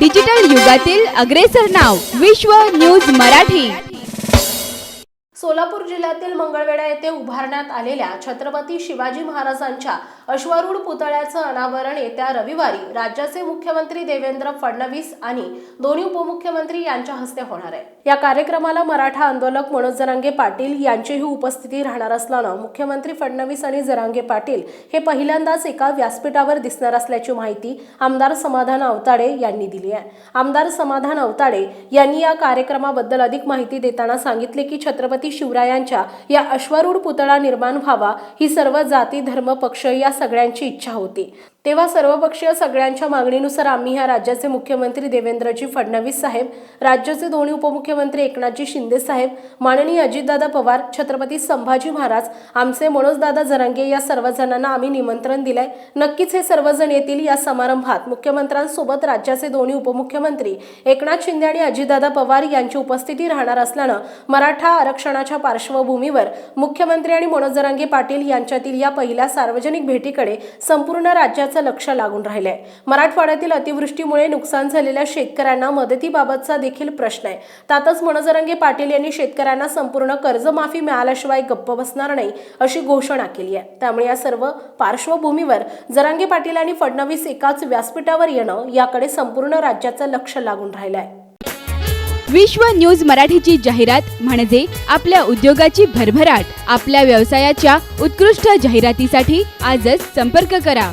Digital युगातील अग्रेसर नाव विश्व न्यूज मराठी. सोलापूर जिल्ह्यातील मंगळवेढा येथे उभारण्यात आलेल्या छत्रपती शिवाजी महाराजांच्या अश्वारूढ पुतळ्याचं अनावरण येत्या रविवारी राज्याचे मुख्यमंत्री देवेंद्र फडणवीस आणि दोन्ही उपमुख्यमंत्री यांच्या हस्ते होणार आहे. या कार्यक्रमाला मराठा आंदोलक मनोज जरांगे पाटील यांचीही उपस्थिती राहणार असल्यानं मुख्यमंत्री फडणवीस आणि जरांगे पाटील हे पहिल्यांदाच एका व्यासपीठावर दिसणार असल्याची माहिती आमदार समाधान अवताडे यांनी दिली आहे. आमदार समाधान अवताडे यांनी या कार्यक्रमाबद्दल अधिक माहिती देताना सांगितले की छत्रपती शिवरायांच्या या अश्वारूढ पुतळा निर्माण व्हावा ही सर्व जाती धर्म पक्ष या सगळ्यांची इच्छा होती. तेव्हा सर्वपक्षीय सगळ्यांच्या मागणीनुसार आम्ही ह्या राज्याचे मुख्यमंत्री देवेंद्रजी फडणवीस साहेब राज्याचे दोन्ही उपमुख्यमंत्री एकनाथजी शिंदे साहेब माननीय अजितदादा पवार छत्रपती संभाजी महाराज आमचे मनोजदादा जरांगे या सर्वजणांना आम्ही निमंत्रण दिलंय. नक्कीच हे सर्वजण येतील या समारंभात. मुख्यमंत्र्यांसोबत राज्याचे दोन्ही उपमुख्यमंत्री एकनाथ शिंदे आणि अजितदादा पवार यांची उपस्थिती राहणार असल्यानं मराठा आरक्षणाच्या पार्श्वभूमीवर मुख्यमंत्री आणि मनोज जरांगे पाटील यांच्यातील या पहिल्या सार्वजनिक भेटीकडे संपूर्ण राज्यात राज्याचं लक्ष लागून राहिलंय. मराठवाड्यातील अतिवृष्टीमुळे नुकसान झालेल्या शेतकऱ्यांना मदतीबाबतचा देखील प्रश्न आहे. त्यातच मनोज पाटील यांनी शेतकऱ्यांना संपूर्ण कर्जमाफी मिळाल्याशिवाय गप्प बसणार नाही अशी घोषणा केली आहे. त्यामुळे या सर्व पार्श्वभूमीवर जरांगे पाटील आणि फडणवीस एकाच व्यासपीठावर येणं याकडे संपूर्ण राज्याचं लक्ष लागून राहिलं आहे विश्व न्यूज मराठीची जाहिरात म्हणजे आपल्या उद्योगाची भरभराट. आपल्या व्यवसायाच्या उत्कृष्ट जाहिरातीसाठी आजच संपर्क करा.